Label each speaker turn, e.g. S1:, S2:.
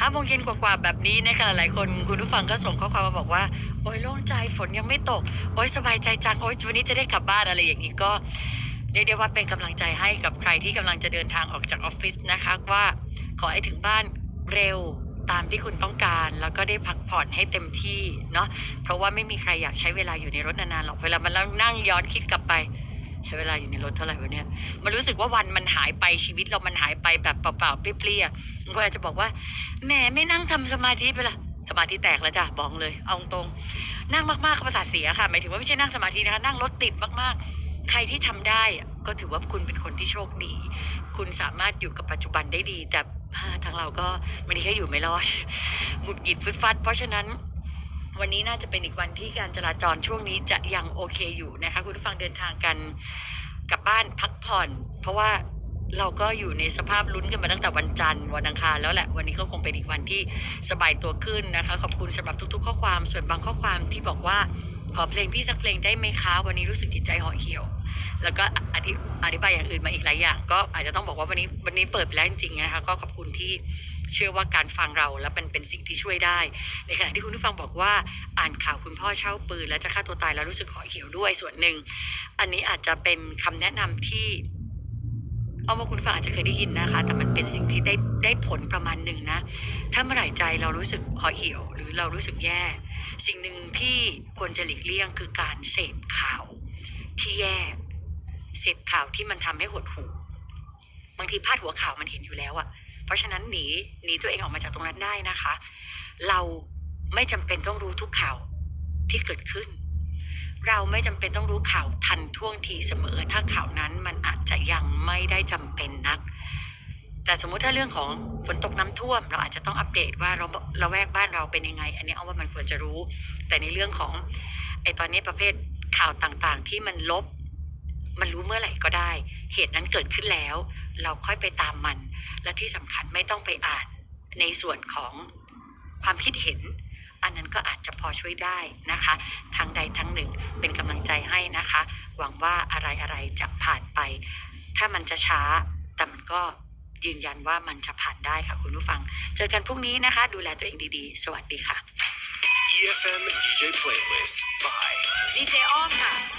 S1: ห้าโมงเย็นกว่าๆแบบนี้นะคะหลายคนคุณผู้ฟังก็ส่งข้อความมาบอกว่า โอ้ยโล่งใจฝนยังไม่ตก โอ้ยสบายใจจังโอ้ยวันนี้จะได้กลับบ้านอะไรอย่างนี้ก็เรียกได้ว่าเป็นกำลังใจให้กับใครที่กำลังจะเดินทางออกจากออฟฟิศนะคะว่าขอให้ถึงบ้านเร็วตามที่คุณต้องการแล้วก็ได้พักผ่อนให้เต็มที่เนาะเพราะว่าไม่มีใครอยากใช้เวลาอยู่ในรถนานๆหรอกเวลามันนั่งย้อนคิดกลับไป ใช้เวลาอยู่ในรถเท่าไหร่วะเนี่ยมันรู้สึกว่าวันมันหายไปชีวิตเรามันหายไปแบบเปล่าๆเปรี้ยๆบางคนอาจจะบอกว่าแหมไม่นั่งทำสมาธิไปละสมาธิแตกแล้วจ้ะบอกเลย เอาตรงนั่งมากๆก็ประสาทเสียค่ะหมายถึงว่าไม่ใช่นั่งสมาธินะคะนั่งรถติดมากๆ ใครที่ทำได้ก็ถือว่าคุณเป็นคนที่โชคดี คุณสามารถอยู่กับปัจจุบันได้ดี แต่ทางเราก็ไม่ได้แค่อยู่ไม่รอดหงุดหงิดฟึดฟัด เพราะฉะนั้น วันนี้น่าจะเป็นอีกวันที่การจราจรช่วงนี้จะยังโอเคอยู่นะคะคุณผู้ฟังเดินทางกันกลับบ้านพักผ่อน เพราะว่าเราก็อยู่ในสภาพลุ้นกันมาตั้งแต่วันจันทร์วันอังคารแล้วแหละวันนี้ก็คงเป็นอีกวันที่สบายตัวขึ้นนะคะ ขอบคุณสำหรับทุก ๆ ข้อความส่วนบางข้อความที่บอกว่าขอเพลงพี่สักเพลงได้ไหมคะวันนี้รู้สึกจิตใจห่อเหี่ยว แล้วก็อธิอธิบายอย่างอื่นมาอีกหลายอย่าง ก็อาจจะต้องบอกว่าวันนี้วันนี้เปิดไปแล้วจริงๆนะคะก็ขอบคุณที่ เชื่อว่าการฟังเราแล้วเป็นเป็นสิ่งที่ช่วยได้ ในขณะที่คุณผู้ฟังบอกว่าอ่านข่าวคุณพ่อเช่าปืน แล้วจะฆ่าตัวตายแล้วรู้สึกห่อเหี่ยวด้วยส่วนหนึ่ง อันนี้อาจจะเป็นคำแนะนำที่เอาว่าคุณฟังอาจจะเคยได้ยินนะคะ แต่มันเป็นสิ่งที่ได้ได้ผลประมาณหนึ่งนะ ถ้าเมื่อไหร่ใจเรารู้สึกห่อเหี่ยว หรือเรารู้สึกแย่ สิ่งหนึ่งที่ควรจะหลีกเลี่ยงคือการเสพข่าวที่แย่เสพข่าวที่มันทำให้หดหู่บางทีพาดหัวข่าวมันเห็นอยู่แล้วอะ เพราะฉะนั้นหนีหนีตัวเองออกมาจากตรงนั้นได้นะคะ เราไม่จำเป็นต้องรู้ทุกข่าวที่เกิดขึ้น เราไม่จำเป็นต้องรู้ข่าวทันท่วงทีเสมอ ถ้าข่าวนั้นมันอาจจะยังไม่ได้จำเป็นนัก แต่สมมุติถ้าเรื่องของฝนตกน้ำท่วม เราอาจจะต้องอัปเดตว่าเราเราแวกบ้านเราเป็นยังไง อันนี้เอาว่ามันควรจะรู้ แต่ในเรื่องของไอ้ตอนนี้ประเภทข่าวต่างๆ ที่มันลบ มันรู้เมื่อไหร่ก็ได้ เหตุนั้นเกิดขึ้นแล้ว เราค่อยไปตามมัน และที่สำคัญไม่ต้องไปอ่าน ในส่วนของความคิดเห็น อันนั้นก็อาจจะพอช่วยได้นะคะ ทางใดทางหนึ่งเป็นกำลังใจให้นะคะ หวังว่าอะไรอะไรๆจะผ่านไป ถ้ามันจะช้าแต่มันก็ยืนยันว่ามันจะผ่านได้ค่ะคุณผู้ฟัง เจอกันพรุ่งนี้นะคะ ดูแลตัวเองดีๆ สวัสดีค่ะ
S2: EFM DJ Playlist by
S1: ดีเจอ้อมค่ะ